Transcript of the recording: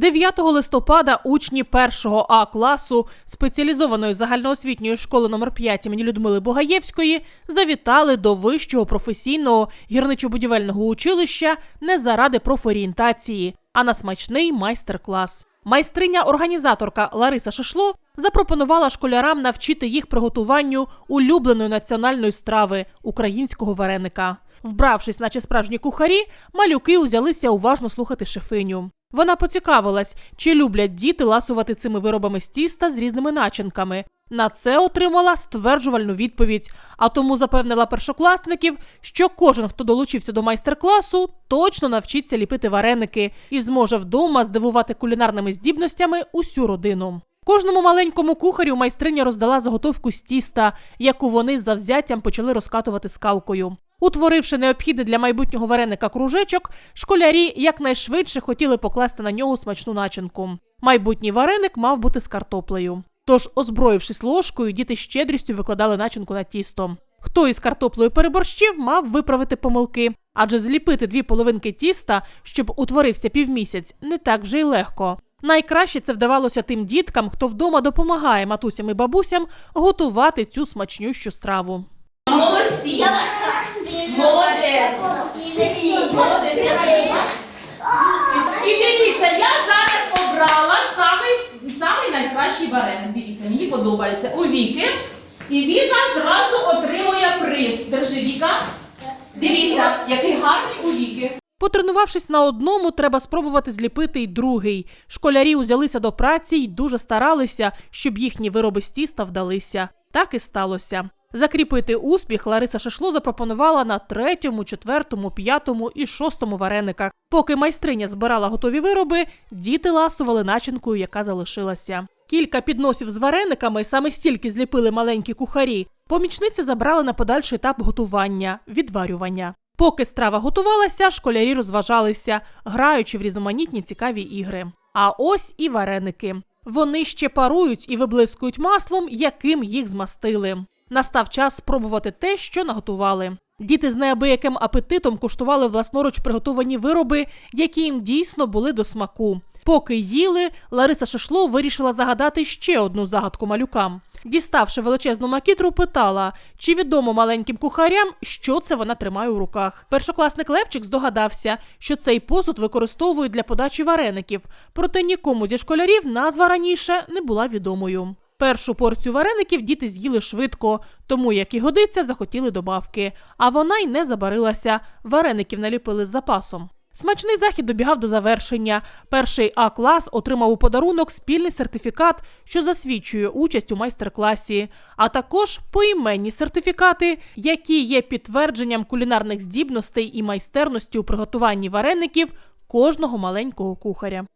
9 листопада учні 1 А класу спеціалізованої загальноосвітньої школи номер 5 імені Людмили Богаєвської завітали до вищого професійного гірничо-будівельного училища не заради профорієнтації, а на смачний майстер-клас. Майстриня-організаторка Лариса Шишло запропонувала школярам навчити їх приготуванню улюбленої національної страви українського вареника. Вбравшись, наче справжні кухарі, малюки узялися уважно слухати шефиню. Вона поцікавилась, чи люблять діти ласувати цими виробами з тіста з різними начинками. На це отримала стверджувальну відповідь, а тому запевнила першокласників, що кожен, хто долучився до майстер-класу, точно навчиться ліпити вареники і зможе вдома здивувати кулінарними здібностями усю родину. Кожному маленькому кухарю майстриня роздала заготовку з тіста, яку вони з завзяттям почали розкатувати скалкою. Утворивши необхідний для майбутнього вареника кружечок, школярі якнайшвидше хотіли покласти на нього смачну начинку. Майбутній вареник мав бути з картоплею. Тож, озброївшись ложкою, діти з щедрістю викладали начинку на тісто. Хто із картоплею переборщив, мав виправити помилки, адже зліпити дві половинки тіста, щоб утворився півмісяць, не так вже й легко. Найкраще це вдавалося тим діткам, хто вдома допомагає матусям і бабусям готувати цю смачнющу страву. Молодці! Молодець! Молодець! І дивіться, я зараз обрала самий найкращий вареник. Дивіться, мені подобається. У Віки. І Віка зразу отримує приз. Держи, Віка. Дивіться, який гарний у Віки. Потренувавшись на одному, треба спробувати зліпити й другий. Школярі узялися до праці й дуже старалися, щоб їхні вироби з тіста вдалися. Так і сталося. Закріпити успіх Лариса Шишло запропонувала на третьому, четвертому, п'ятому і шостому варениках. Поки майстриня збирала готові вироби, діти ласували начинкою, яка залишилася. Кілька підносів з варениками саме стільки зліпили маленькі кухарі. Помічниці забрали на подальший етап готування відварювання. Поки страва готувалася, школярі розважалися, граючи в різноманітні цікаві ігри. А ось і вареники. Вони ще парують і виблискують маслом, яким їх змастили. Настав час спробувати те, що наготували. Діти з неабияким апетитом куштували власноруч приготовані вироби, які їм дійсно були до смаку. Поки їли, Лариса Шишло вирішила загадати ще одну загадку малюкам. Діставши величезну макітру, питала, чи відомо маленьким кухарям, що це вона тримає у руках. Першокласник Левчик здогадався, що цей посуд використовують для подачі вареників, проте нікому зі школярів назва раніше не була відомою. Першу порцію вареників діти з'їли швидко, тому, як і годиться, захотіли добавки. А вона й не забарилася. Вареників наліпили з запасом. Смачний захід добігав до завершення. Перший А клас отримав у подарунок спільний сертифікат, що засвідчує участь у майстер-класі, а також поіменні сертифікати, які є підтвердженням кулінарних здібностей і майстерності у приготуванні вареників кожного маленького кухаря.